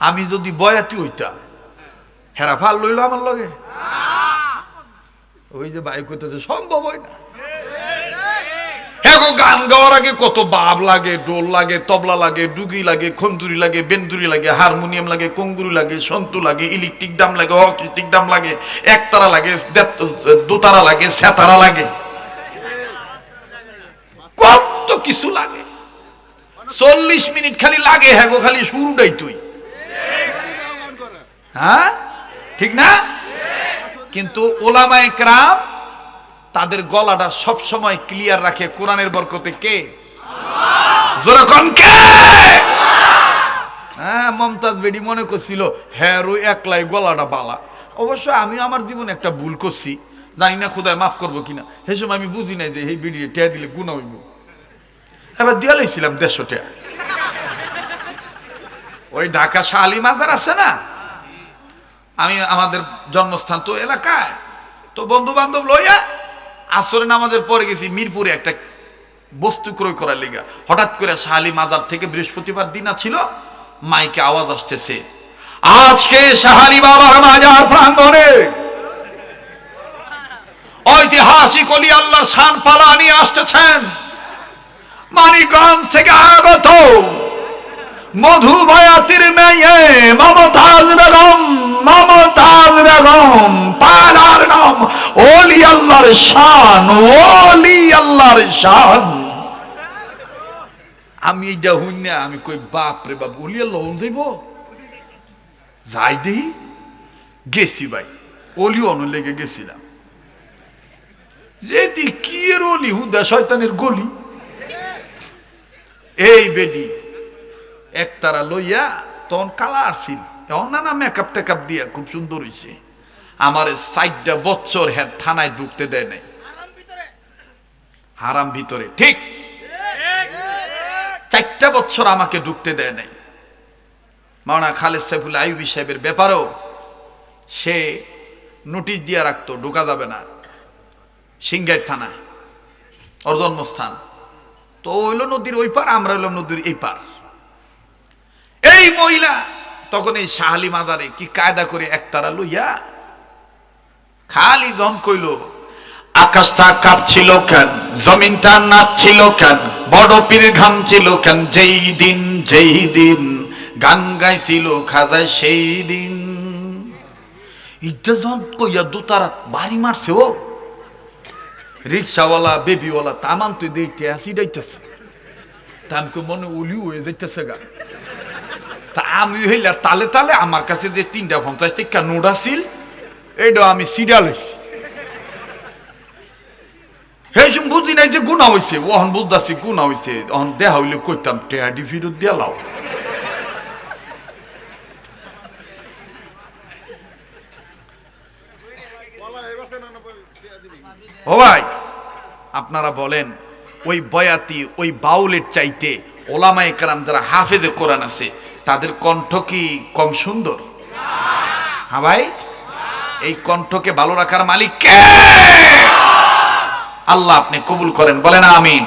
আমি যদি বয়াতি হইতাম, হেরা ফাল লইল আমার লগে? ওই যে বাইক হইতেছে সম্ভব হয় না। গান গাওয়ার আগে কত বাব লাগে ডোল লাগে, তবলা লাগে, ডুগি লাগে, খন্দুরি লাগে, বেন্দুরি লাগে, হারমোনিয়াম লাগে, কঙ্গুরি লাগে, সন্তু লাগে, ইলেকট্রিক ডাম লাগে অকৃতিক ডাম লাগে, একতারা লাগে, দেত- দোতারা লাগে, সেতারা লাগে। কত কিছু লাগে। চল্লিশ মিনিট খালি লাগে হ্যাঁ খালি শুরুটাই তুই হ্যাঁ? ঠিক না? কিন্তু ওলামায় ক্রাম তাদের গলাটা সব সময় ক্লিয়ার রাখে কোরআনের বরকতে কে? যেরকম কে? হ্যাঁ মমতাজ বেডি মনে করছিল হ্যাঁ রো একলাই গলাটা বালা। অবশ্য আমি আমার জীবনে একটা ভুল করছি। জানি না খোদায় মাফ করব কিনা। সেই সময় আমি বুঝি নাই যে এই বিড়ি টেয়া দিলে গুণা হইব। এবার দিয়া লাইছিলাম দেড়শো টাকা ওই ঢাকা শালি মাজার আছে না? আমি আমাদের জন্মস্থান তো এলাকায়। তো বন্ধু বান্ধব লইয়া আসরে নামাজের পরে গেছি মিরপুরে একটা বস্তু ক্রয় করার লিগা। হঠাৎ করে শাহালি মাজার থেকে বৃহস্পতিবার দিন ছিল মাইকে আওয়াজ আসতেছে, আজকে শাহালি বাবার মাজার প্রাঙ্গণে ঐতিহাসিক অলি আল্লাহর শান পালা নিয়ে আসতেছেন। মানিকগঞ্জ থেকে আগত মধু ভয়াতির মেয়ে মমতাজ বেগম মমতাজ বেগম নাম, ওলি আল্লাহর শান, ওলি আল্লাহর শান। আমি এইটা হইন না, আমি কই, বাপ রে বাপ, ওলি আল্লাহ দেব যাই দেই। গেছি ভাই, ওলি অন লেগে গেছিলাম। যেদি কি এর অলি হুদা শয়তানের গলি? এই বেডি, একতারা লইয়া তখন কালা আসিল। এখন না মেকআপ টেকআপ খুব সুন্দর হইছে। আমার সাইডটা বছর হ্যাঁ থানায় ঢুকতে দেয় নাই। হারাম ভিতরে। ঠিক। চারটা বছর আমাকে ঢুকতে দেয় নাই। মাওনা খালেদ সাইফুল আইবি সাহেবের ব্যাপারেও সে নোটিশ দিয়া রাখতো, ঢোকা যাবে না। সিংগাইর থানায়। ওর জন্মস্থান। তো ও নদীর ওই পার, আমরা হইলাম নদীর এই পার। এই মহিলা তখন এই শাহালি মাজারে কি কায়দা করে একতারা লইয়া খালি জন কইল, আকাশটা কাঁপছিল কেন, জমিনটা নাচছিল কেন বড় পীর ঘামছিল কেন, যেই দিন যেই দিন, গান গাইছিল খাজায় সেই দিন। ইটা জন কইয়া দুতারা বাড়ি মারছে ও। রিক্সাওয়ালা, বেবিওয়ালা তামান তুই দেখতে আসি যাইতেছে তা আমি মনে উলিও হয়ে যাইতেছে গা। আমি হইলে তালে তালে আমার কাছে যে তিনটা পঞ্চাশ টিকা নোট আসিল এইটা আমি সিরিয়াল হয়েছি সময় বুঝি নাই যে গুণা হয়েছে ওহন বুঝতেছি গুণা হয়েছে অহন দেহা হইলে কইতাম টেয়াডি ফিরত দিয়া লাও। ও ভাই, আপনারা বলেন, ওই বয়াতি, ওই বাউলের চাইতে ওলামা একরাম যারা হাফেজে কোরআন আছে তাদের কণ্ঠ কি কম সুন্দর? হ্যাঁ ভাই? এই কণ্ঠকে ভালো রাখার মালিক কে? আল্লাহ আপনি কবুল করেন, বলেন আমিন।